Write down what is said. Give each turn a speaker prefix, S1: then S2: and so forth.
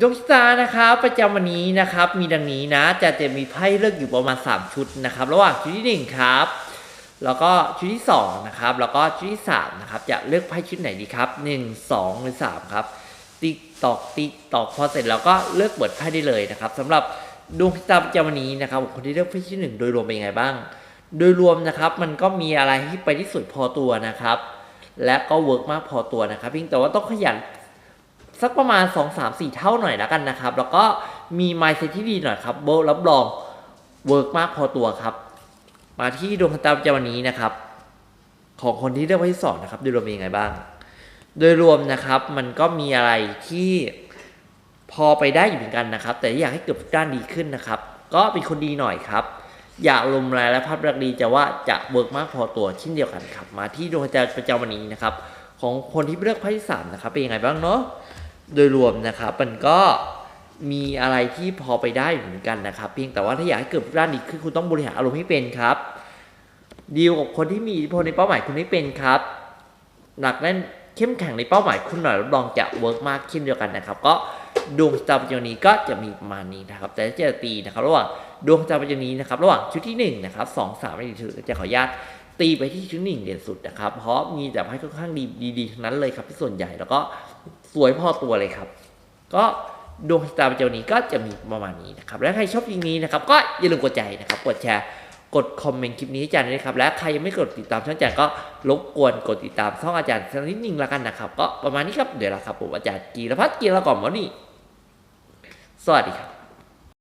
S1: ดวงชะตานะครับประจำวันนี้นะครับ มีดังนี้นะจะจะมีไพ่เลือกอยู่ประมาณ 3 ชุดนะครับ ระหว่างชุดที่1ครับแล้วก็ชุดที่2นะครับแล้วก็ชุดที่3นะครับจะเลือกไพ่ชุดไหนดีครับ 1 2 หรือ 3 ครับ ติ๊กตอกติ๊กตอกพอเสร็จแล้วก็เลือกเปิดไพ่ได้เลยนะครับสำหรับดวงชะตาประจำวันนี้นะครับคนที่เลือกไพ่ที่หนึ่งโดยรวมเป็นยังไงบ้าง โดยรวมนะครับมันก็มีอะไรที่ไปที่สุดพอตัวนะครับ และก็เวิร์กมากพอตัวนะครับเพียงแต่ว่าต้องขยัน สักประมาณ 2 3 4 เท่าหน่อยแล้วกันนะครับ แล้วก็มีไมซ์เซตที่ดีหน่อยครับโบรับรองเวิร์กมากพอตัวครับ มาที่ดวงชะตาประจำวันนี้นะครับ ของคนที่เลือกไพ่ที่สองนะครับโดยรวมเป็นยังไงบ้าง โดยรวมนะครับมันก็มีอะไรที่พอไปได้อยู่เหมือนกันนะครับ แต่อยากให้เกิดด้านดีขึ้นนะครับ ก็เป็นคนดีหน่อยครับ อยากลมแรงและภาพลักดีจะว่าจะเวิร์กมากพอตัวเช่นเดียวกันครับ มาที่ดวงใจประจำวันนี้นะครับ ของคนที่เลือกไพ่ที่สามนะครับเป็นยังไงบ้างเนาะ โดยรวมนะครับมันก็มีอะไรที่พอไปได้เหมือนกันนะครับ เพียงแต่ว่าถ้าอยากให้เกิดด้านดีขึ้นคุณต้องบริหารอารมณ์ให้เป็นครับดีลกับคนที่มีอิทธิพลในเป้าหมายคุณให้เป็นครับ หนักแน่นเข้มแข็งในเป้าหมายคุณหน่อยรับรองจะเวิร์กมากขึ้นเดียวกันนะครับ ก็ดวงชะตาประจำนี้ก็จะมีประมาณนี้นะครับ แต่จะตีนะครับ ระหว่างดวงชะตาประจำนี้นะครับ ระหว่างชุดที่หนึ่งนะครับสองสามไม่ดีจะขออนุญาตตีไปที่ชุดหนึ่งเด่นสุดนะครับ เพราะมีแต่ให้ค่อนข้างดีดีๆทั้งนั้นเลยครับที่ส่วนใหญ่แล้วก็ สวยพอตัวเลยครับ ก็ดวงชะตาประจำนี้ก็จะมีประมาณนี้นะครับ และใครชอบคลิปนี้นะครับ ก็อย่าลืมกดใจนะครับ กดแชร์ กดคอมเมนต์คลิปนี้ให้อาจารย์ด้วยนะครับ และใครยังไม่กดติดตามช่องอาจารย์ก็รบกวนกดติดตามช่องอาจารย์สักนิดนึงละกันนะครับ ก็ประมาณนี้ครับ เดี๋ยวละครับผมอาจารย์กีรพัฒน์กีรกล่อมวันนี้สวัสดีครับ